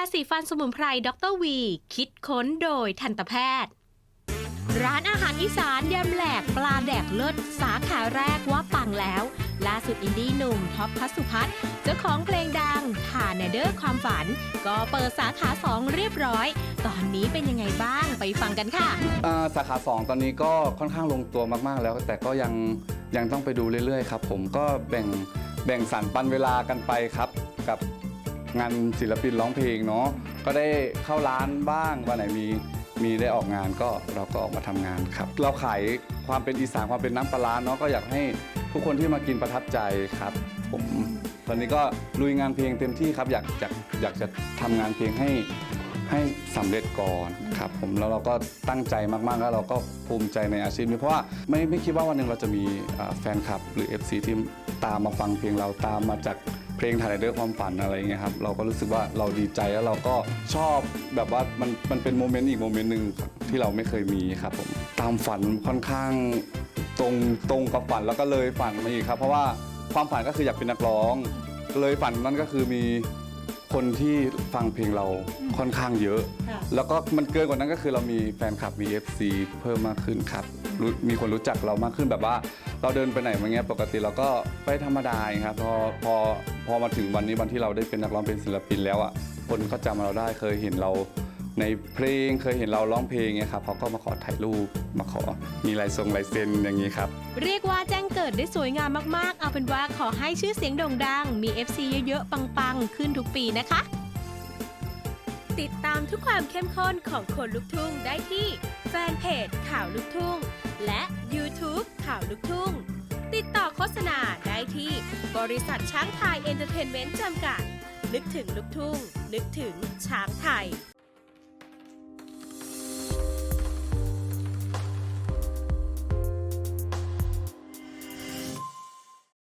าสีฟันสมุนไพรด็อกเตอร์วี คิดค้นโดยทันตแพทย์ ร้านอาหารอีสานยำแหลกปลาแดกเลิศสาขาแรกว่าปังแล้ว ล่าสุดอินดี้หนุ่มท็อปพัสสุพัฒน์เจ้าของเพลงดังทานเดอร์ความฝัน ก็เปิดสาขา 2 เรียบร้อย ตอนนี้เป็นยังไงบ้างไปฟังกันค่ะ อ่าสาขา 2 ตอนนี้ก็ค่อนข้างลงตัวมากๆแล้ว แต่ก็ยังยังต้องไปดูเรื่อยๆครับผมก็แบ่งแบ่งสรรปันเวลากันไปครับ กับ งานศิลปินร้องเพลงเนาะก็ได้เข้าร้านบ้างวันไหนมีมีได้ออกงานก็เราก็ออกมาทำงานครับ เราขายความเป็นอีสานความเป็นน้ำปลาเนาะก็อยากให้ทุกคนที่มากินประทับใจครับ ผมตอนนี้ก็ลุยงานเพลงเต็มที่ครับ อยากอยากอยากจะทำงานเพลงให้ให้สำเร็จก่อนครับผมแล้วเราก็ตั้งใจมากๆแล้วเราก็ภูมิใจในอาชีพนี้เพราะว่าไม่ไม่คิดว่าวันหนึ่งเราจะมีแฟนคลับ หรือ FC ที่ตามมาฟังเพลงเราตามมาจาก เพลงถ่ายเรื่องความฝันอะไรอย่างเงี้ยครับเราก็รู้สึกว่าเราดีใจแล้วเราก็ชอบแบบว่ามันมันเป็นโมเมนต์อีกโมเมนต์หนึ่งที่เราไม่เคยมีครับผมตามฝันค่อนข้างตรงตรงกับฝันแล้วก็เลยฝันมาอีกครับ เพราะว่าความฝันก็คืออยากเป็นนักร้อง เลยฝันนั่นก็คือมี คนที่ฟังเพลงเราค่อนข้างเยอะแล้วก็มันเกินกว่านั้นก็คือเรามีแฟนคลับมี FC เพิ่มมากขึ้นครับรู้มีคนรู้จักเรามากขึ้นแบบว่า เราเดินไปไหนมาเงี้ยปกติเราก็ไปธรรมดาเองครับพอพอพอมาถึงวันนี้วันที่เราได้เป็นนักร้องเป็นศิลปินแล้วอะคนก็จำเราได้เคยเห็นเรา ในเพลงเคยเห็นเราร้องเพลงเงี้ยครับเขาก็มาขอถ่ายรูปมาขอมีลายทรงลายเซ็นอย่างนี้ครับเรียกว่าแจ้งเกิดได้สวยงามมากๆ เอาเป็นว่าขอให้ชื่อเสียงโด่งดัง มี FC เยอะๆ ปังๆ ขึ้นทุกปีนะคะ ติดตามทุกความเข้มข้นของคนลุกทุ่งได้ที่แฟนเพจข่าวลุกทุ่ง และ YouTube ข่าวลุกทุ่ง ติดต่อโฆษณาได้ที่บริษัทช้างไทยเอนเตอร์เทนเมนต์จำกัด นึกถึงลุกทุ่ง นึกถึงช้างไทย